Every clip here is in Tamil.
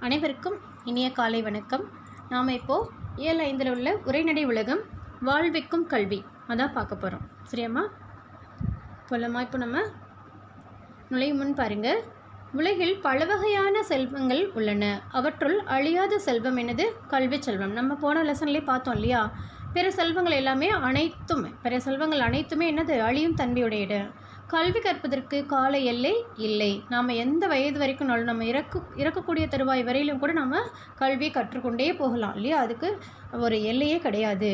அனைவருக்கும் இனிய காலை வணக்கம். நாம் இப்போது ஏழு ஐந்தில் உள்ள உரைநடை உலகம் வாழ்விக்கும் கல்வி அதான் பார்க்க போகிறோம் சரியாம்மா? போலம்மா இப்போ நம்ம நுழையும் முன் பாருங்கள் உலகில் பல வகையான செல்வங்கள் உள்ளன. அவற்றுள் அழியாத செல்வம் என்னது? கல்வி செல்வம். நம்ம போன லெசன்லேயே பார்த்தோம் இல்லையா? பிற செல்வங்கள் எல்லாமே அனைத்துமே பிற செல்வங்கள் அனைத்துமே என்னது? அழியும் தன்மையுடையது கல்வி கற்பதற்கு கால எல்லை இல்லை. நாம் எந்த வயது வரைக்கும்னாலும் நம்ம இறக்கு இறக்கக்கூடிய தருவாய் வரையிலும் கூட நம்ம கல்வியை கற்றுக்கொண்டே போகலாம் இல்லையா? அதுக்கு ஒரு எல்லையே கிடையாது.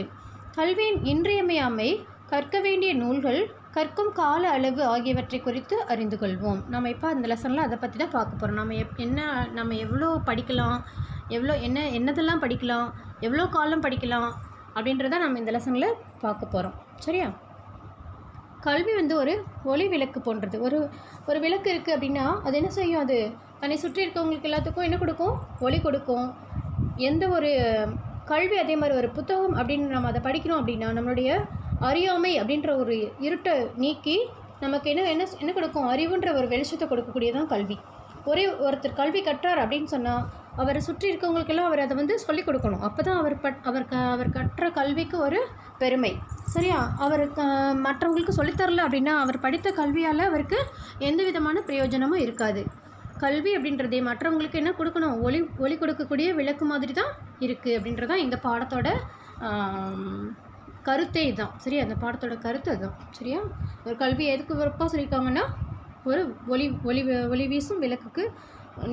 கல்வியின் இன்றியமையாமை கற்க வேண்டிய நூல்கள் கற்கும் கால அளவு ஆகியவற்றை குறித்து அறிந்து கொள்வோம். நம்ம இப்போ அந்த லெசனில் அதை பற்றி தான் பார்க்க போகிறோம் நம்ம எப் என்ன நம்ம எவ்வளோ படிக்கலாம் எவ்வளோ என்ன என்னதெல்லாம் படிக்கலாம் எவ்வளோ காலம் படிக்கலாம் அப்படின்றத நம்ம இந்த லெசனில் பார்க்க போகிறோம் சரியா? கல்வி வந்து ஒரு ஒளி விளக்கு போன்றது. ஒரு ஒரு விளக்கு இருக்குது அப்படின்னா அது என்ன செய்யும்? அது தன்னை சுற்றி இருக்கவங்களுக்கு எல்லாத்துக்கும் என்ன கொடுக்கும்? ஒளி கொடுக்கும். எந்த ஒரு கல்வி அதே மாதிரி ஒரு புத்தகம் அப்படின்னு நம்ம அதை படிக்கிறோம் அப்படின்னா நம்மளுடைய அறியாமை அப்படின்ற ஒரு இருட்டை நீக்கி நமக்கு என்ன என்ன என்ன கொடுக்கும்? அறிவுன்ற ஒரு வெளிச்சத்தை கொடுக்கக்கூடியதான் கல்வி. ஒரே ஒருத்தர் கல்வி கற்றார் அப்படின்னு சொன்னால் அவரை சுற்றி இருக்கவங்களுக்கெல்லாம் அவர் அதை வந்து சொல்லிக் கொடுக்கணும். அப்போ தான் அவர் பட் அவர் க அவர் கற்ற கல்விக்கு ஒரு பெருமை. சரியா? அவர் மற்றவங்களுக்கு சொல்லித்தரல அப்படின்னா அவர் படித்த கல்வியால் அவருக்கு எந்த விதமான பிரயோஜனமும் இருக்காது. கல்வி அப்படின்றதே மற்றவங்களுக்கு என்ன கொடுக்கணும்? ஒளி ஒளி கொடுக்கக்கூடிய விளக்கு மாதிரி தான் இருக்குது அப்படின்றதான் இந்த பாடத்தோட கருத்தே இதுதான். சரியா? அந்த பாடத்தோட கருத்து அதுதான். சரியா? ஒரு கல்வி எதுக்கு விருப்பம் சொல்லியிருக்காங்கன்னா ஒரு ஒளி ஒளி ஒளி வீசும் விளக்குக்கு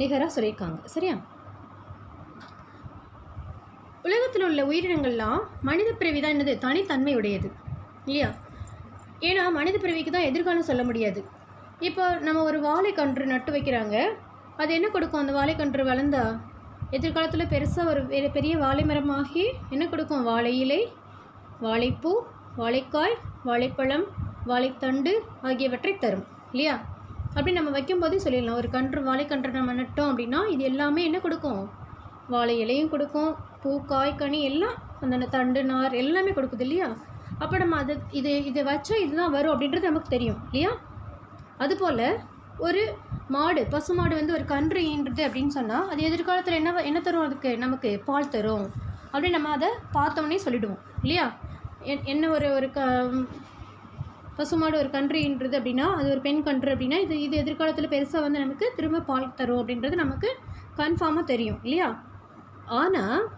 நிகராக சொல்லியிருக்காங்க. சரியா? உலகத்தில் உள்ள உயிரினங்கள்லாம் மனித பிறவி தான் என்னது? தனித்தன்மையுடையது. இல்லையா? ஏன்னா மனித பிறவிக்கு தான் எதிர்காலம் சொல்ல முடியாது. இப்போ நம்ம ஒரு வாழைக்கன்று நட்டு வைக்கிறாங்க. அது என்ன கொடுக்கும்? அந்த வாழைக்கன்று வளர்ந்தா? எதிர்காலத்தில் பெருசாக ஒரு பெரிய பெரிய வாழை மரமாகி என்ன கொடுக்கும்? வாழை இலை வாழைப்பூ வாழைக்காய் வாழைப்பழம் வாழைத்தண்டு ஆகியவற்றை தரும். இல்லையா? அப்படி நம்ம வைக்கும்போதே சொல்லிடலாம். ஒரு கன்று வாழைக்கன்று நம்ம நட்டோம் அப்படின்னா இது எல்லாமே என்ன கொடுக்கும்? வாழை இலையும் கொடுக்கும். பூ காய் கனி எல்லாம் அந்த தண்டு நார் எல்லாமே கொடுக்குது இல்லையா? அப்போ நம்ம அது இது இதை வச்சா இதுதான் வரும் அப்படின்றது நமக்கு தெரியும் இல்லையா? அதுபோல் ஒரு மாடு பசு மாடு வந்து ஒரு கன்று ஈன்றது அப்படின்னு சொன்னால் அது எதிர்காலத்தில் என்ன என்ன தரும் அதுக்கு? நமக்கு பால் தரும். அப்படின்னு நம்ம அதை பார்த்தோன்னே சொல்லிவிடுவோம் இல்லையா? என்- என்ன ஒரு ஒரு க பசுமாடு ஒரு கன்றுன்றது அப்படின்னா அது ஒரு பெண் கன்று அப்படின்னா இது இது எதிர்காலத்தில் பெருசாக வந்து நமக்கு திரும்ப பால் தரும் அப்படின்றது நமக்கு கன்ஃபார்மாக தெரியும் இல்லையா? ஆனால்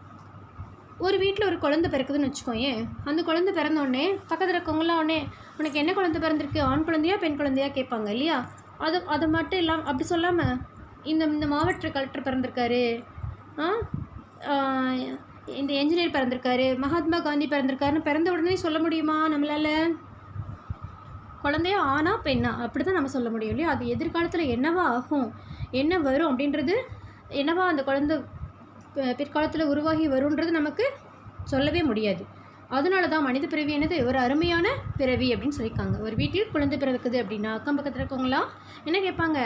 ஒரு வீட்டில் ஒரு குழந்தை பிறக்குதுன்னு வச்சுக்கோயேன் அந்த குழந்தை பிறந்தோடனே பக்கத்தில் இருக்கவங்களாம் உடனே உனக்கு என்ன குழந்தை பிறந்திருக்கு? ஆண் குழந்தையா பெண் குழந்தையா? கேட்பாங்க இல்லையா? அது அது மட்டும் இல்லாமல் அப்படி சொல்லாமல் இந்த இந்த மாவட்ட கலெக்டர் பிறந்திருக்காரு இந்த என்ஜினியர் பிறந்திருக்காரு மகாத்மா காந்தி பிறந்திருக்காருன்னு பிறந்த உடனே சொல்ல முடியுமா நம்மளால? குழந்தையா ஆனா பெண்ணா? அப்படி தான் நம்ம சொல்ல முடியும் இல்லையா? அது எதிர்காலத்தில் என்னவா ஆகும் என்ன வரும் அப்படின்றது என்னவா அந்த குழந்தை பிற்காலத்தில் உருவாகி வருன்றது நமக்கு சொல்லவே முடியாது. அதனால தான் மனித பிறவி என்னது? ஒரு அருமையான பிறவி அப்படின்னு சொல்லியிருக்காங்க. ஒரு வீட்டில் குழந்தை பிறக்குது அப்படின்னா அக்கம் பக்கத்தில் இருக்கவங்களாம் என்ன கேட்பாங்க?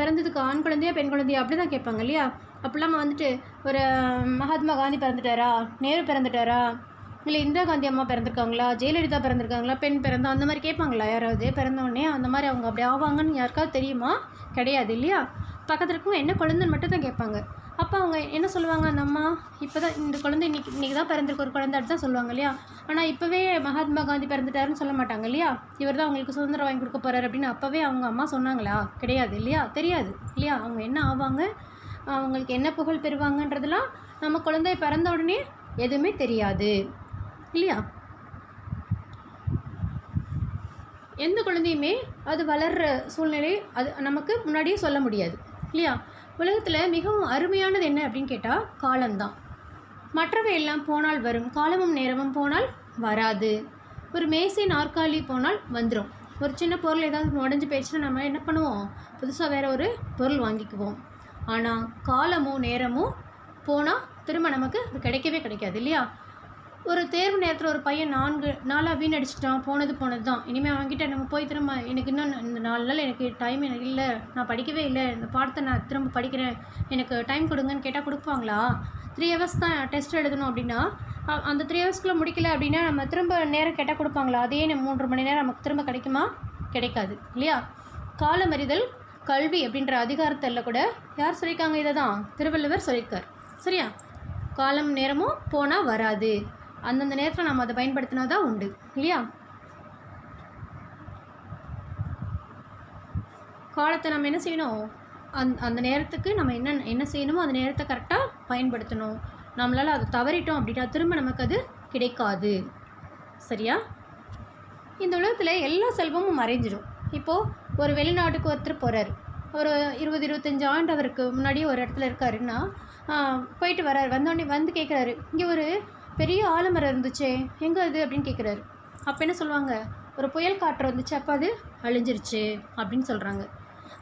பிறந்ததுக்கு ஆண் குழந்தையா பெண் குழந்தையா? அப்படி தான் கேட்பாங்க இல்லையா? அப்படிலாம் வந்துட்டு ஒரு மகாத்மா காந்தி பிறந்துட்டாரா? நேரு பிறந்துட்டாரா? இல்லை இந்திரா காந்தி அம்மா பிறந்திருக்காங்களா? ஜெயலலிதா பிறந்திருக்காங்களா? பெண் பிறந்தா? அந்த மாதிரி கேட்பாங்களா யாராவது? பிறந்தோடனே அந்த மாதிரி அவங்க அப்படி ஆவாங்கன்னு யாருக்காவது தெரியுமா? கிடையாது இல்லையா? பக்கத்தில் இருக்கவங்க என்ன குழந்தைன்னு மட்டும் தான் கேட்பாங்க. அப்போ அவங்க என்ன சொல்லுவாங்க? அந்த அம்மா இப்போ தான் இந்த குழந்தை இன்னைக்கு இன்றைக்கி தான் பிறந்திருக்கு ஒரு குழந்தை தான் சொல்லுவாங்க இல்லையா? ஆனால் இப்போவே மகாத்மா காந்தி பிறந்துட்டாருன்னு சொல்ல மாட்டாங்க இல்லையா? இவர் தான் அவங்களுக்கு சுதந்திரம் வாங்கி கொடுக்க போகிறாரு அப்படின்னு அப்போவே அவங்க அம்மா சொன்னாங்களா? கிடையாது இல்லையா? தெரியாது இல்லையா? அவங்க என்ன ஆவாங்க? அவங்களுக்கு என்ன புகழ் பெறுவாங்கன்றதெல்லாம் நம்ம குழந்தை பிறந்த உடனே எதுவுமே தெரியாது இல்லையா? எந்த குழந்தையுமே அது வளர்கிற சூழ்நிலை அது நமக்கு முன்னாடியே சொல்ல முடியாது இல்லையா? உலகத்தில் மிகவும் அருமையானது என்ன அப்படின்னு கேட்டால் காலம்தான். மற்றவை எல்லாம் போனால் வரும் காலமும் நேரமும் போனால் வராது. ஒரு மேசை நாற்காலி போனால் வந்துடும் ஒரு சின்ன பொருள் ஏதாவது உடஞ்சி போயிடுச்சுன்னா நம்ம என்ன பண்ணுவோம்? புதுசாக வேறு ஒரு பொருள் வாங்கிக்குவோம். ஆனால் காலமும் நேரமும் போனால் திரும்ப நமக்கு அது கிடைக்கவே கிடைக்காது இல்லையா? ஒரு தேர்வு நேரத்தில் ஒரு பையன் நான்கு நாளாக வீணடிச்சிட்டான் போனது போனது தான் இனிமேல் அவன்கிட்ட நம்ம போய் திரும்ப எனக்கு இன்னும் இந்த நாலு நாள் எனக்கு டைம் எனக்கு இல்லை நான் படிக்கவே இல்லை இந்த பாடத்தை நான் திரும்ப படிக்கிறேன் எனக்கு டைம் கொடுங்கன்னு கேட்டால் கொடுப்பாங்களா? த்ரீ ஹவர்ஸ் தான் டெஸ்ட் எழுதணும் அப்படின்னா அந்த த்ரீ ஹவர்ஸ்க்குள்ளே முடிக்கல அப்படின்னா நம்ம திரும்ப நேரம் கேட்டால் கொடுப்பாங்களா? அதே மூன்று மணி நேரம் நமக்கு திரும்ப கிடைக்குமா? கிடைக்காது இல்லையா? காலமறிதல் கல்வி அப்படின்ற அதிகாரத்தில் கூட யார் சொல்லியிருக்காங்க இதை தான் திருவள்ளுவர் சொல்லியிருக்கார். சரியா? காலம் நேரமும் போனால் வராது. அந்தந்த நேரத்தில் நம்ம அதை பயன்படுத்தினா தான் உண்டு. இல்லையா? காலத்தை நம்ம என்ன செய்யணும்? அந் அந்த நேரத்துக்கு நம்ம என்ன என்ன செய்யணுமோ அந்த நேரத்தை கரெக்டாக பயன்படுத்தணும். நம்மளால் அதை தவறிட்டோம் அப்படின்னா திரும்ப நமக்கு அது கிடைக்காது. சரியா? இந்த உலகத்தில் எல்லா செல்வமும் மறைஞ்சிடும் இப்போது ஒரு வெளிநாட்டுக்கு ஒருத்தர் போகிறார் ஒரு இருபது இருபத்தஞ்சு ஆண்டு அவருக்கு முன்னாடியே ஒரு இடத்துல இருக்காருன்னா போயிட்டு வராரு. வந்தோடனே வந்து கேட்குறாரு இங்கே ஒரு பெரிய ஆலமரம் இருந்துச்சே எங்கே அது அப்படின்னு கேட்குறாரு அப்போ என்ன சொல்லுவாங்க? ஒரு புயல் காற்று வந்துச்சு அப்போ அது அழிஞ்சிருச்சு அப்படின்னு சொல்கிறாங்க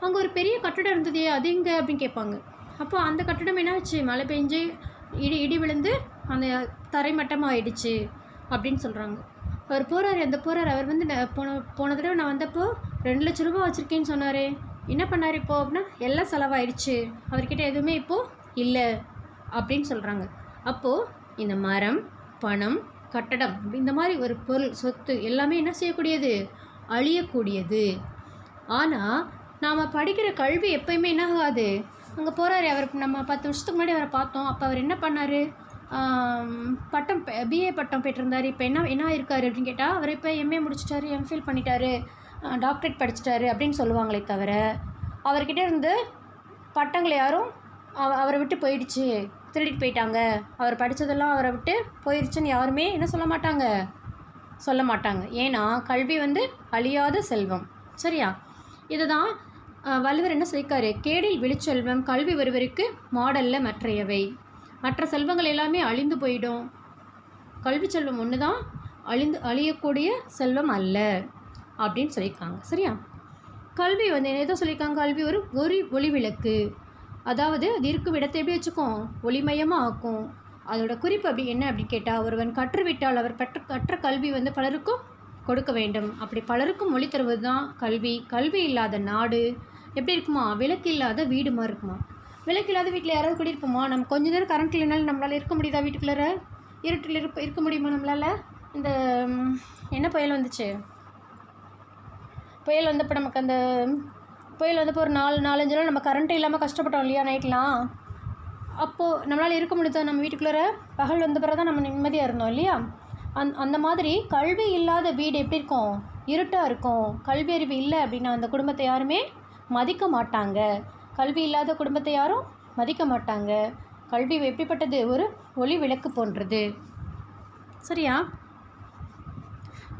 அங்கே ஒரு பெரிய கட்டடம் இருந்ததே அது எங்கே அப்படின்னு கேட்பாங்க. அப்போ அந்த கட்டடம் என்னாச்சு? மழை பெஞ்சு இடி இடி விழுந்து அந்த தரைமட்டமாக ஆயிடுச்சு அப்படின்னு சொல்கிறாங்க அவர் போகிறாரு அந்த போகிறார் அவர் வந்து போன போன தடவை நான் வந்தப்போ ரெண்டு லட்ச ரூபா வச்சுருக்கேன்னு சொன்னார். என்ன பண்ணார் இப்போ அப்படின்னா எல்லாம் செலவாயிடுச்சு. அவர்கிட்ட எதுவுமே இப்போது இல்லை அப்படின்னு சொல்கிறாங்க அப்போது இந்த மரம் பணம் கட்டடம் இந்த மாதிரி ஒரு பொருள் சொத்து எல்லாமே என்ன செய்யக்கூடியது? அழியக்கூடியது. ஆனால் நாம் படிக்கிற கல்வி எப்பயுமே என்ன ஆகாது? அங்கே போகிறாரு அவர் நம்ம பத்து வருஷத்துக்கு முன்னாடி அவரை பார்த்தோம். அப்போ அவர் என்ன பண்ணார்? பட்டம் பிஏ பட்டம் பெற்றிருந்தார். இப்போ என்ன என்ன ஆயிருக்காரு அப்படின்னு கேட்டால் அவர் இப்போ எம்ஏ முடிச்சிட்டாரு எம்ஃபில் பண்ணிட்டாரு. டாக்டரேட் படிச்சிட்டாரு அப்படின்னு சொல்லுவாங்களே தவிர அவர்கிட்ட இருந்து பட்டங்களை யாரும் அவரை விட்டு போயிடுச்சு. திருடிட்டு போயிட்டாங்க. அவர் படித்ததெல்லாம் அவரை விட்டு போயிடுச்சுன்னு யாருமே என்ன சொல்ல மாட்டாங்க? சொல்ல மாட்டாங்க. ஏன்னா கல்வி வந்து அழியாத செல்வம். சரியா? இதுதான் வள்ளுவர் என்ன சொல்லியிருக்காரு? கேடில் விழிச்செல்வம் கல்வி ஒருவருக்கு மாடல்ல மற்றையவை. மற்ற செல்வங்கள் எல்லாமே அழிந்து போயிடும். கல்வி செல்வம் ஒன்று தான் அழிந்து அழியக்கூடிய செல்வம் அல்ல அப்படின்னு சொல்லியிருக்காங்க. சரியா? கல்வி வந்து எதோ சொல்லியிருக்காங்க கல்வி ஒரு ஒரு ஒளி விளக்கு. அதாவது அது இருக்கும் இடத்தை எப்படி வச்சுக்கும்? ஒளிமயமாக ஆக்கும். அதோட குறிப்பு அப்படி என்ன அப்படின்னு கேட்டால் ஒருவன் கற்றுவிட்டால் அவர் பெற்ற கற்ற கல்வி வந்து பலருக்கும் கொடுக்க வேண்டும். அப்படி பலருக்கும் மொழி தருவது தான் கல்வி. கல்வி இல்லாத நாடு எப்படி இருக்குமா? விளக்கு இல்லாத வீடு மாதிரி இருக்குமா? விளக்கு இல்லாத வீட்டில் யாராவது குடியிருப்போமா நம்ம கொஞ்ச நேரம் கரண்ட் இல்லைனாலும் நம்மளால் இருக்க முடியுதா வீட்டுக்குள்ளார? இருட்டில் இருப்ப இருக்க முடியுமா நம்மளால்? இந்த என்ன புயல் வந்துச்சு? புயல் வந்தப்போ நமக்கு அந்த புயல் வந்து ஒரு நாலு நாலஞ்சு நாள் நம்ம கரண்ட்டு இல்லாமல் கஷ்டப்பட்டோம் இல்லையா நைட்லாம் அப்போது நம்மளால் இருக்க முடியுதா நம்ம வீட்டுக்குள்ளார? பகல் வந்த பிறகு தான் நம்ம நிம்மதியாக இருந்தோம் இல்லையா? அந் அந்த மாதிரி கல்வி இல்லாத வீடு எப்படி இருக்கும்? இருட்டாக இருக்கும். கல்வி அறிவு இல்லை அப்படின்னா அந்த குடும்பத்தை யாருமே மதிக்க மாட்டாங்க. கல்வி இல்லாத குடும்பத்தை யாரும் மதிக்க மாட்டாங்க. கல்வி எப்படிப்பட்டது? ஒரு ஒளி விளக்கு போன்றது. சரியா?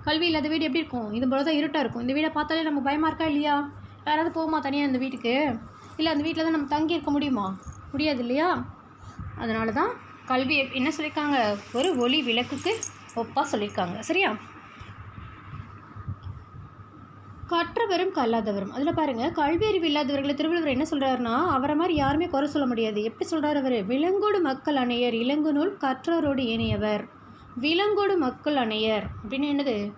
கல்வி இல்லாத வீடு எப்படி இருக்கும்? இது போல தான் இருட்டாக இருக்கும். இந்த வீடை பார்த்தாலே நமக்கு பயமாக இருக்கா இல்லையா? யாராவது போகுமா தனியாக அந்த வீட்டுக்கு? இல்லை அந்த வீட்டில் தான் நம்ம தங்கி இருக்க முடியுமா? முடியாது இல்லையா அதனால தான் கல்வி எப்- என்ன சொல்லியிருக்காங்க ஒரு ஒளி விளக்குக்கு ஒப்பாக சொல்லியிருக்காங்க சரியா? கற்றவரும் கல்லாதவரும். அதில் பாருங்கள் கல்வி அறிவு இல்லாதவர்களை திருவள்ளுவர் என்ன சொல்கிறாருன்னா அவரை மாதிரி யாருமே குறை சொல்ல முடியாது. எப்படி சொல்கிறார் அவர்? விலங்கோடு மக்கள் அணையர் இளங்கு நூல் கற்றோரோடு இணையவர். விலங்கோடு மக்கள் அணையர். அப்படின்னு என்னது?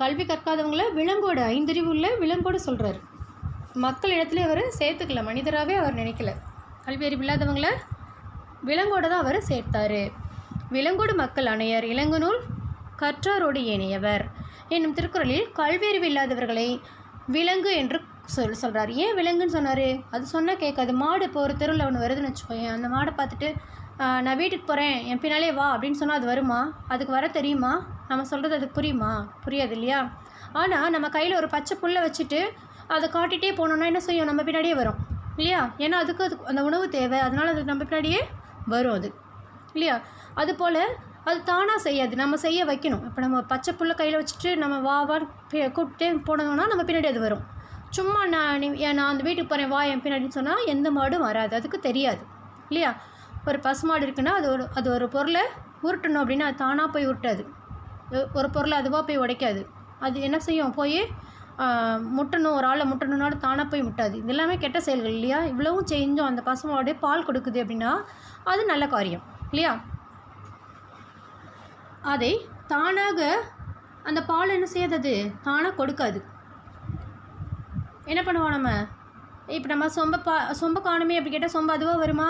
கல்வி கற்காதவங்கள விலங்கோடு ஐந்தறிவு உள்ள விலங்கோடு சொல்கிறார் மக்கள் இடத்துல அவர் சேர்த்துக்கல மனிதராகவே அவர் நினைக்கல. கல்வி அறிவு இல்லாதவங்கள விலங்கோடு தான் அவர் சேர்த்தாரு. விலங்கோடு மக்கள் அணையர் இளங்குநூல் கற்றாரோடு இணையவர் என்னும் திருக்குறளில் கல்வியறிவு இல்லாதவர்களை விலங்கு என்று சொல் சொல்கிறார் ஏன் விலங்குன்னு சொன்னார்? அது சொன்னால் கேட்காது. மாடு இப்போ ஒரு தெருவில் ஒன்று வருதுன்னு வச்சுக்கோயேன். அந்த மாடை பார்த்துட்டு நான் வீட்டுக்கு போகிறேன் என் பின்னாலே வா அப்படின்னு சொன்னால் அது வருமா? அதுக்கு வர தெரியுமா? நம்ம சொல்கிறது அதுக்கு புரியுமா? புரியாது இல்லையா? ஆனால் நம்ம கையில் ஒரு பச்சை புல்லை வச்சுட்டு அதை காட்டிகிட்டே போனோம்னா என்ன செய்யும்? நம்ம பின்னாடியே வரும். இல்லையா? ஏன்னா அதுக்கு அது அந்த உணவு தேவை. அதனால் அது நம்ம பின்னாடியே வரும் அது. இல்லையா? அதுபோல் அது தானாக செய்யாது. நம்ம செய்ய வைக்கணும். இப்போ நம்ம பச்சை புல்லை கையில் வச்சுட்டு நம்ம வா வா கூப்பிட்டே போனோம்னா நம்ம பின்னாடி அது வரும். சும்மா நான் நீ ஏன் நான் அந்த வீட்டுக்கு போகிறேன் வா என் பின்னாடின்னு சொன்னால் எந்த மாடும் வராது. அதுக்கு தெரியாது. இல்லையா? ஒரு பசுமாடு இருக்குன்னா அது ஒரு அது ஒரு பொருளை உருட்டணும் அப்படின்னா அது தானாக போய் உருட்டாது. ஒரு பொருளை அதுவாக போய் உடைக்காது. அது என்ன செய்யும்? போய் முட்டணும் ஒரு ஆளை முட்டணும்னாலும் தானாக போய் முட்டாது. இது எல்லாமே கெட்ட செயல்கள் இல்லையா? இவ்வளவும் செஞ்சும் அந்த பசுமாடு பால் கொடுக்குது அப்படின்னா அது நல்ல காரியம் இல்லையா? அதை தானாக அந்த பால் என்ன செய்யாதது தானாக கொடுக்காது. என்ன பண்ணுவோம் நம்ம? இப்போ நம்ம சொம்ப பா சொம்ப காணுமே அப்படி கேட்டால் சொம்ப அதுவாக வருமா?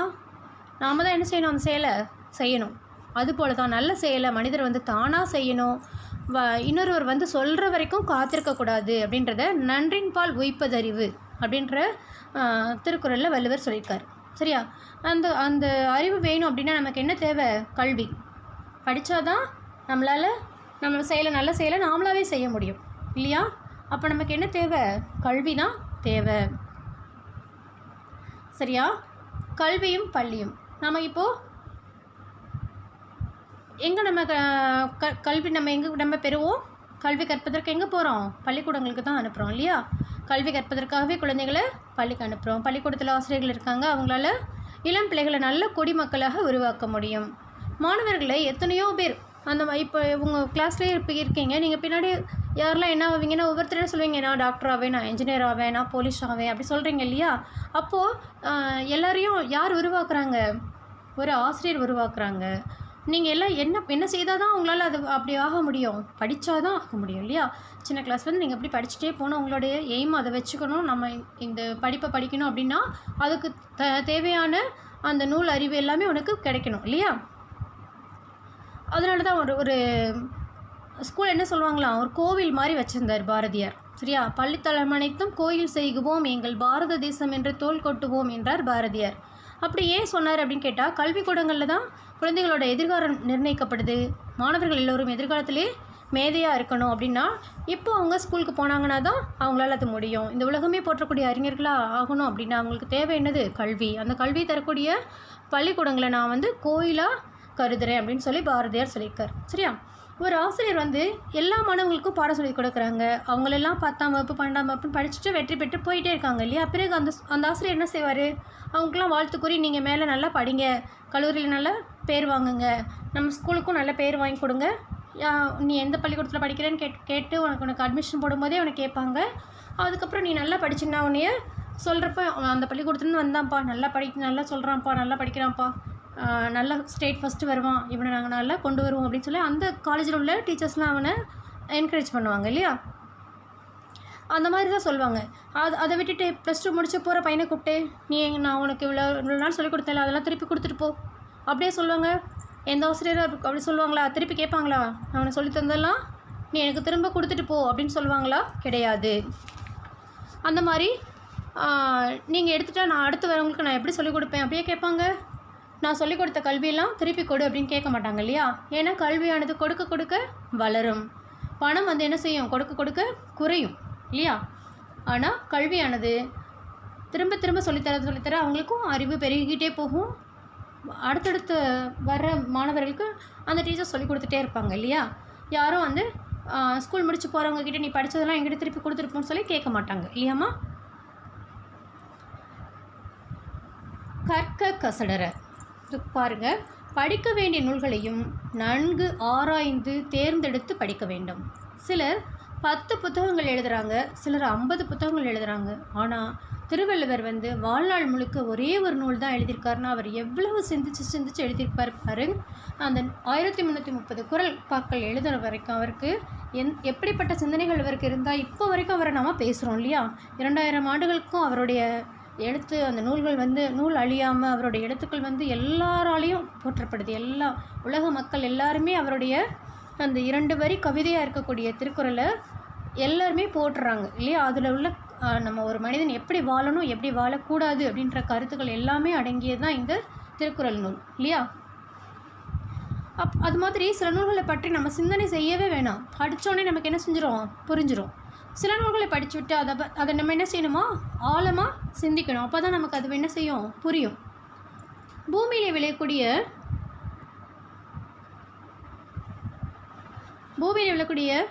நாம் தான் என்ன செய்யணும்? அந்த செயலை செய்யணும். அதுபோல தான் நல்ல செயலை மனிதர் வந்து தானாக செய்யணும். வ இன்னொருவர் வந்து சொல்கிற வரைக்கும் காத்திருக்கக்கூடாது அப்படின்றத நன்றின் பால் உய்ப்பதறிவு அப்படின்ற திருக்குறளில் வள்ளுவர் சொல்லியிருக்கார். சரியா? அந்த அந்த அறிவு வேணும் அப்படின்னா நமக்கு என்ன தேவை? கல்வி. படித்தாதான் நம்மளால் நம்ம செயலை நல்ல செயலை நாமளாகவே செய்ய முடியும். இல்லையா? அப்போ நமக்கு என்ன தேவை? கல்வி தான் தேவை. சரியா? கல்வியும் பள்ளியும். நம்ம இப்போது எங்கே நம்ம க- க கல்வி நம்ம எங்கே நம்ம பெறுவோம்? கல்வி கற்பதற்கு எங்கே போகிறோம் பள்ளிக்கூடங்களுக்கு தான் அனுப்புகிறோம் இல்லையா? கல்வி கற்பதற்காகவே குழந்தைகளை பள்ளிக்கு அனுப்புகிறோம் பள்ளிக்கூடத்தில் ஆசிரியர்கள் இருக்காங்க அவங்களால இளம் பிள்ளைகளை நல்ல குடிமக்களாக உருவாக்க முடியும். மாணவர்களை எத்தனையோ பேர் அந்த இப்போ உங்கள் கிளாஸ்லேயே இப்போ இருக்கீங்க. நீங்கள் பின்னாடி யாரெல்லாம் என்ன ஆவீங்கன்னா ஒவ்வொருத்தரும் சொல்லுவீங்க நான் டாக்டர் ஆவேன் நான் இன்ஜினியர் ஆவேன் நான் போலீஸ் ஆவேன் அப்படி சொல்கிறீங்க இல்லையா? அப்போது எல்லாரையும் யார் உருவாக்குறாங்க? ஒரு ஆசிரியர் உருவாக்குறாங்க. நீங்கள் எல்லாம் என்ன என்ன செய்தால் தான் உங்களால் அது அப்படி ஆக முடியும்? படித்தா தான் ஆக முடியும் இல்லையா? சின்ன கிளாஸ்லேருந்து நீங்கள் எப்படி படிச்சுட்டே போகணும்? உங்களுடைய எய்ம் அதை வச்சுக்கணும். நம்ம இந்த படிப்பை படிக்கணும் அப்படின்னா அதுக்கு த தேவையான அந்த நூல் அறிவு எல்லாமே உனக்கு கிடைக்கணும் இல்லையா? அதனால தான் ஒரு ஒரு ஸ்கூல் என்ன சொல்லுவாங்களாம் ஒரு கோவில் மாதிரி வச்சுருந்தார் பாரதியார். சரியா? பள்ளித்தளம் அனைத்தும் கோயில் செய்குவோம் எங்கள் பாரத தேசம் என்று தோல் கொட்டுவோம் என்றார் பாரதியார். அப்படி ஏன் சொன்னார் அப்படின்னு கேட்டால் கல்விக்கூடங்களில் தான் குழந்தைகளோட எதிர்காலம் நிர்ணயிக்கப்படுது. மாணவர்கள் எல்லோரும் எதிர்காலத்திலே மேதையாக இருக்கணும் அப்படின்னா இப்போ அவங்க ஸ்கூலுக்கு போனாங்கன்னா தான் அவங்களால அது முடியும். இந்த உலகமே போற்றக்கூடிய அறிஞர்களாக ஆகணும் அப்படின்னா அவங்களுக்கு தேவை என்னது? கல்வி. அந்த கல்வி தரக்கூடிய பள்ளிக்கூடங்களை நான் வந்து கோயிலாக கருதுறேன் அப்படின்னு சொல்லி பாரதியார் சொல்லியிருக்கார். சரியா? ஒரு ஆசிரியர் வந்து எல்லா மாணவர்களுக்கும் பாடம் சொல்லி கொடுக்குறாங்க. அவங்களெல்லாம் பத்தாம் வகுப்பு பன்னெண்டாம் வகுப்பு படிச்சுட்டு வெற்றி பெற்று போயிட்டே இருக்காங்க இல்லையா? பிறகு அந்த அந்த ஆசிரியர் என்ன செய்வார்? அவங்களுக்குலாம் வாழ்த்து கூறி நீங்கள் மேலே நல்லா படிங்க. கல்லூரியில் நல்லா பேர் வாங்குங்க. நம்ம ஸ்கூலுக்கும் நல்ல பேர் வாங்கி கொடுங்க. யா- நீ எந்த பள்ளிக்கூடத்தில் படிக்கிறேன்னு கேட் கேட்டு உனக்கு உனக்கு அட்மிஷன் போடும்போதே உனக்கு கேட்பாங்க. அதுக்கப்புறம் நீ நல்லா படிச்சின்னா உன்னைய சொல்கிறப்ப அவன் அந்த பள்ளிக்கூடத்துலேருந்து வந்தான்ப்பா. நல்லா படி நல்லா சொல்கிறான்ப்பா நல்லா படிக்கிறான்ப்பா. நல்லா ஸ்டேட் ஃபஸ்ட்டு வருவான் இவனை நாங்கள் நல்லா கொண்டு வருவோம் அப்படின்னு சொல்லி அந்த காலேஜில் உள்ள டீச்சர்ஸ்லாம் அவனை என்கரேஜ் பண்ணுவாங்க இல்லையா? அந்த மாதிரி தான் சொல்லுவாங்க. அது அதை விட்டுட்டு ப்ளஸ் டூ முடிச்ச போகிற பையனை கூப்பிட்டு நீ நான் உனக்கு இவ்வளோ இவ்வளோ நாள் சொல்லிக் கொடுத்தல அதெல்லாம் திருப்பி கொடுத்துட்டு போ. அப்படியே சொல்லுவாங்க. எந்த ஆசிரியராக அப்படி- அப்படி சொல்லுவாங்களா? திருப்பி கேட்பாங்களா? அவனை சொல்லி தந்ததெல்லாம் நீ எனக்கு திரும்ப கொடுத்துட்டு போ அப்படின்னு சொல்லுவாங்களா? கிடையாது. அந்த மாதிரி நீங்கள் எடுத்துட்டா நான் அடுத்து வரவங்களுக்கு நான் எப்படி சொல்லிக் கொடுப்பேன்? அப்படியே கேட்பாங்க. நான் சொல்லிக் கொடுத்த கல்வியெல்லாம் திருப்பி கொடு அப்படின்னு கேட்க மாட்டாங்க இல்லையா? ஏன்னா கல்வியானது கொடுக்க கொடுக்க வளரும். பணம் வந்து என்ன செய்யும்? கொடுக்க கொடுக்க குறையும் இல்லையா? ஆனால் கல்வியானது திரும்ப திரும்ப சொல்லித்தர சொல்லித்தர அவங்களுக்கும் அறிவு பெருகிக்கிட்டே போகும். அடுத்தடுத்து வர்ற மாணவர்களுக்கு அந்த டீச்சர் சொல்லி கொடுத்துட்டே இருப்பாங்க இல்லையா? யாரும் வந்து ஸ்கூல் முடிச்சு போகிறவங்க கிட்டே நீ படித்ததெல்லாம் எங்கிட்ட திருப்பி கொடுத்துருப்போம்னு சொல்லி கேட்க மாட்டாங்க இல்லையாம்மா? கற்க கசடரை பாருங்கள் பாருங்க. படிக்க வேண்டிய நூல்களையும் நன்கு ஆராய்ந்து தேர்ந்தெடுத்து படிக்க வேண்டும். சிலர் பத்து புத்தகங்கள் எழுதுகிறாங்க சிலர் ஐம்பது புத்தகங்கள் எழுதுகிறாங்க ஆனால் திருவள்ளுவர் வந்து வாழ்நாள் முழுக்க ஒரே ஒரு நூல் தான் எழுதியிருக்காருன்னா அவர் எவ்வளவு சிந்திச்சு சிந்திச்சு எழுதியிருப்பார் பாரு அந்த ஆயிரத்தி முந்நூற்றி முப்பது குரல் பாக்கள் எழுதுகிற வரைக்கும் அவருக்கு என் எப்படிப்பட்ட சிந்தனைகள் அவருக்கு இருந்தால் இப்போ வரைக்கும் அவரை நாம் பேசுகிறோம் இல்லையா? இரண்டாயிரம் ஆண்டுகளுக்கும் அவருடைய எழுத்து அந்த நூல்கள் வந்து நூல் அழியாமல் அவருடைய எழுத்துக்கள் வந்து எல்லாராலையும் போற்றப்படுது. எல்லா உலக மக்கள் எல்லாருமே அவருடைய அந்த இரண்டு வரி கவிதையாக இருக்கக்கூடிய திருக்குறளை எல்லாருமே போட்டுறாங்க இல்லையா? அதில் உள்ள நம்ம ஒரு மனிதன் எப்படி வாழணும் எப்படி வாழக்கூடாது அப்படின்ற கருத்துக்கள் எல்லாமே அடங்கியது தான் இந்த திருக்குறள் நூல் இல்லையா? அப் அது மாதிரி சில நூல்களை பற்றி நம்ம சிந்தனை செய்யவே வேணாம். படித்தோடனே நமக்கு என்ன செஞ்சிடும் புரிஞ்சிடும் சில நூல்களை படித்து விட்டு அதை அதை நம்ம என்ன செய்யணுமா? ஆழமாக சிந்திக்கணும். அப்போ தான் நமக்கு அது என்ன செய்யும்? புரியும். பூமியில் விளையக்கூடிய பூமியில் விளையக்கூடிய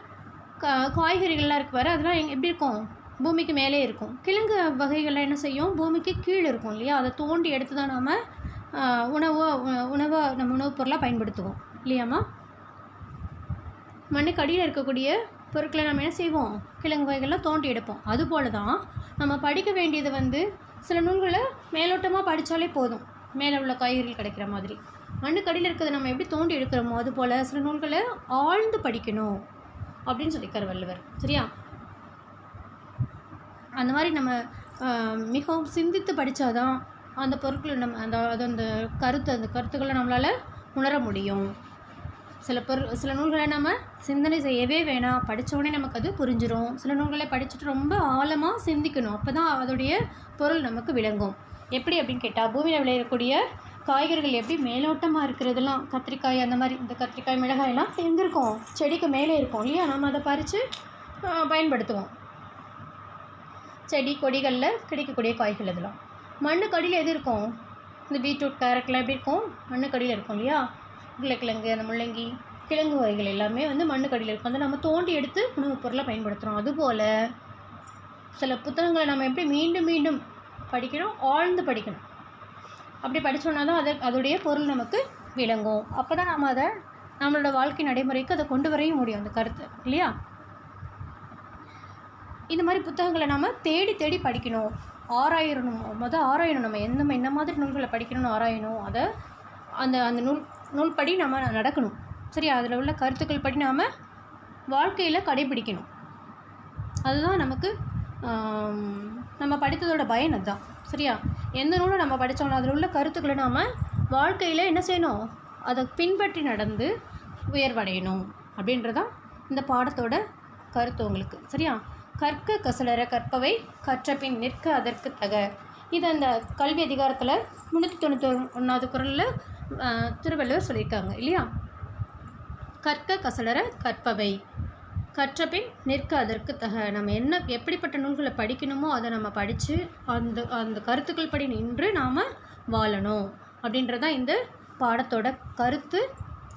கா காய்கறிகள்லாம் இருக்கு பாரு. அதெல்லாம் எப்படி இருக்கும்? பூமிக்கு மேலே இருக்கும். கிழங்கு வகைகள்லாம் என்ன செய்யும்? பூமிக்கு கீழே இருக்கும் இல்லையா? அதை தோண்டி எடுத்து தான் நாம் உணவு உணவை நம்ம உணவுப் பொருளாக பயன்படுத்துவோம். இல்லையாம்மா? மண்ணுக்கு அடியில் இருக்கக்கூடிய பொருட்களை நம்ம என்ன செய்வோம்? கிழங்கு வகைகள்லாம் தோண்டி எடுப்போம். அதுபோல தான் நம்ம படிக்க வேண்டியது வந்து சில நூல்களை மேலோட்டமாக படித்தாலே போதும். மேலே உள்ள காய்கறிகள் கிடைக்கிற மாதிரி. மண்ணுக்கு அடியில் இருக்கிறத நம்ம எப்படி தோண்டி எடுக்கிறோமோ அதுபோல் சில நூல்களை ஆழ்ந்து படிக்கணும் அப்படின்னு சொல்லியிருக்கார் வள்ளுவர். சரியா? அந்த மாதிரி நம்ம மிகவும் சிந்தித்து படித்தாதான் அந்த பொருட்களை நம்ம அந்த அது அந்த கருத்து அந்த கருத்துக்களை நம்மளால் உணர முடியும். சில பொருள் சில நூல்களை நம்ம சிந்தனை செய்யவே வேணாம். படிச்ச நமக்கு அது புரிஞ்சிடும் சில நூல்களை படிச்சுட்டு ரொம்ப ஆழமாக சிந்திக்கணும். அப்போ தான் அதோடைய பொருள் நமக்கு விளங்கும். எப்படி அப்படின்னு கேட்டால் பூமியில் விளையக்கூடிய காய்கறிகள் எப்படி மேலோட்டமாக இருக்கிறதெல்லாம் கத்திரிக்காய் அந்த மாதிரி இந்த கத்திரிக்காய் மிளகாய் எல்லாம் செடிக்கு மேலே இருக்கும். இல்லையா? நம்ம அதை பறித்து பயன்படுத்துவோம். செடி கொடிகளில் கிடைக்கக்கூடிய காய்கள் இதெல்லாம் மண்ணுக்கு அடியில் எது இருக்கும்? இந்த பீட்ரூட் கேரட்லாம் எப்படி இருக்கும்? மண்ணுக்கு அடியில் இருக்கும் இல்லையா? உருளைக்கிழங்கு அந்த முள்ளங்கி கிழங்கு வகைகள் எல்லாமே வந்து மண்ணுக்கடியில் இருக்கும். அதை நம்ம தோண்டி எடுத்து உணவுப் பொருளாக பயன்படுத்துகிறோம் அதுபோல் சில புத்தகங்களை நம்ம எப்படி மீண்டும் மீண்டும் படிக்கணும் ஆழ்ந்து படிக்கணும். அப்படி படித்தோன்னா தான் அதை அதோடைய பொருள் நமக்கு விளங்கும். அப்போ தான் நம்ம அதை நம்மளோட வாழ்க்கை நடைமுறைக்கு அதை கொண்டு வரவும் முடியும் அந்த கருத்து. இல்லையா? இந்த மாதிரி புத்தகங்களை நாம் தேடி தேடி படிக்கணும். ஆராயணும். மொதல் ஆராயணும் நம்ம. எந்த என்ன மாதிரி நூல்களை படிக்கணும்னு ஆராயணும். அதை அந்த அந்த நூல் நூல்படி நம்ம நடக்கணும். சரியா? அதில் உள்ள கருத்துக்கள் படி நாம் வாழ்க்கையில் கடைபிடிக்கணும். அதுதான் நமக்கு நம்ம படித்ததோட பயன் அதுதான். சரியா? எந்த நூலும் நம்ம படித்தோம்னா அதில் உள்ள கருத்துக்களை நாம் வாழ்க்கையில் என்ன செய்யணும்? அதை பின்பற்றி நடந்து உயர்வடையணும் அப்படின்றதான் இந்த பாடத்தோட கருத்து உங்களுக்கு. சரியா? கற்க கசலர கற்பவை கற்றபின் நிற்க அதற்கு தக. இது அந்த கல்வி அதிகாரத்தில் முந்நூற்றி தொண்ணூற்றி ஒன்றாவது குரலில் திருவள்ளுவர் சொல்லியிருக்காங்க இல்லையா? கற்க கசலர கற்பவை. கற்றபின் நிற்க அதற்கு தக. நம்ம என்ன எப்படிப்பட்ட நூல்களை படிக்கணுமோ அதை நம்ம படித்து அந்த அந்த கருத்துக்கள் படி நின்று நாம் வாழணும் அப்படின்றதான் இந்த பாடத்தோட கருத்து.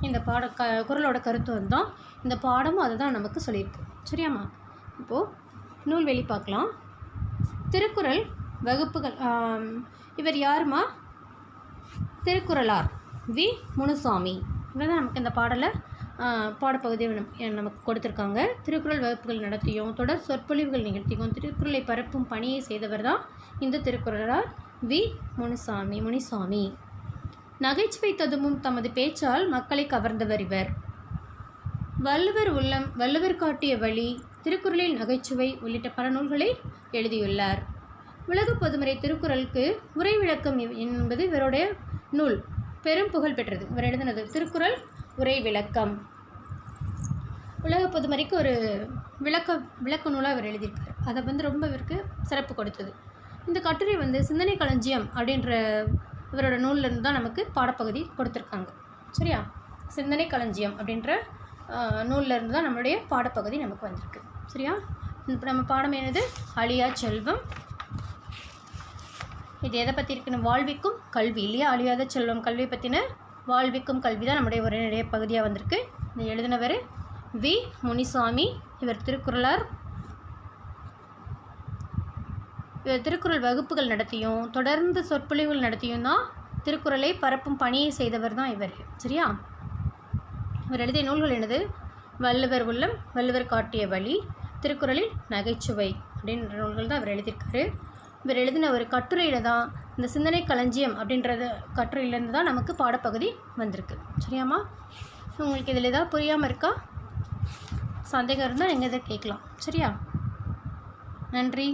இந்த பாட க குரலோட கருத்து வந்தோம் இந்த பாடமும் அதை தான் நமக்கு சொல்லியிருக்கு. சரியாம்மா? இப்போது நூல்வெளி பார்க்கலாம். திருக்குறள் வகுப்புகள் இவர் யாருமா? திருக்குறளார். வி. முனுசாமி. இவங்க தான் நமக்கு இந்த பாடலை பாடப்பகுதியை நமக்கு கொடுத்துருக்காங்க. திருக்குறள் வகுப்புகள் நடத்தியும் தொடர் சொற்பொழிவுகள் நிகழ்த்தியும் திருக்குறளை பரப்பும் பணியை செய்தவர் தான் இந்த திருக்குறளார் வி. முனுசாமி முனிசாமி. நகைச்சுவை ததுமும் தமது பேச்சால் மக்களை கவர்ந்தவர் இவர். வள்ளுவர் உள்ளம் வள்ளுவர் காட்டிய வழி திருக்குறளில் நகைச்சுவை உள்ளிட்ட பல நூல்களை எழுதியுள்ளார். உலக பொதுமறை திருக்குறளுக்கு உரை விளக்கம் என்பது இவருடைய நூல். பெரும் புகழ் பெற்றது. இவர் எழுதினது திருக்குறள் உரை விளக்கம். உலக பொதுமறைக்கு ஒரு விளக்க விளக்க நூலாக அவர் எழுதியிருக்கார். அதை வந்து ரொம்ப இவருக்கு சிறப்பு கொடுத்தது. இந்த கட்டுரை வந்து சிந்தனை களஞ்சியம் அப்படின்ற இவரோட நூல்லேருந்து தான் நமக்கு பாடப்பகுதி கொடுத்துருக்காங்க. சரியா? சிந்தனை களஞ்சியம் அப்படின்ற ஆஹ், தான் நம்மளுடைய பாடப்பகுதி நமக்கு வந்திருக்கு. சரியா? இப்போ நம்ம பாடம் என்னது? அழியா செல்வம் இது எதை பற்றி இருக்குன்னு வாழ்விக்கும் கல்வி. இல்லையா? அழியாத செல்வம். கல்வி பற்றின வாழ்விக்கும் கல்வி தான் நம்முடைய ஒரு பகுதியாக வந்திருக்கு. இதை எழுதினவர் வி. முனிசாமி. இவர் திருக்குறளார். இவர் திருக்குறள் வகுப்புகள் நடத்தியும் தொடர்ந்து சொற்பொழிவுகள் நடத்தியும் தான் திருக்குறளை பரப்பும் பணியை செய்தவர் தான் இவர். சரியா? இவர் எழுதிய நூல்கள் என்னது? வள்ளுவர் உள்ளம் வள்ளுவர் காட்டிய வழி திருக்குறளில் நகைச்சுவை அப்படின்ற நூல்கள் தான் அவர் எழுதியிருக்காரு. இவர் எழுதின ஒரு கட்டுரையில் தான் இந்த சிந்தனை களஞ்சியம் அப்படின்றது கட்டுரையிலேருந்து தான் நமக்கு பாடப்பகுதி வந்திருக்கு. சரியாம்மா? உங்களுக்கு இதில் ஏதாவது புரியாமல் இருக்கா? சந்தேகம் இருந்தால் நீங்கள் இதை கேட்கலாம். சரியா? நன்றி.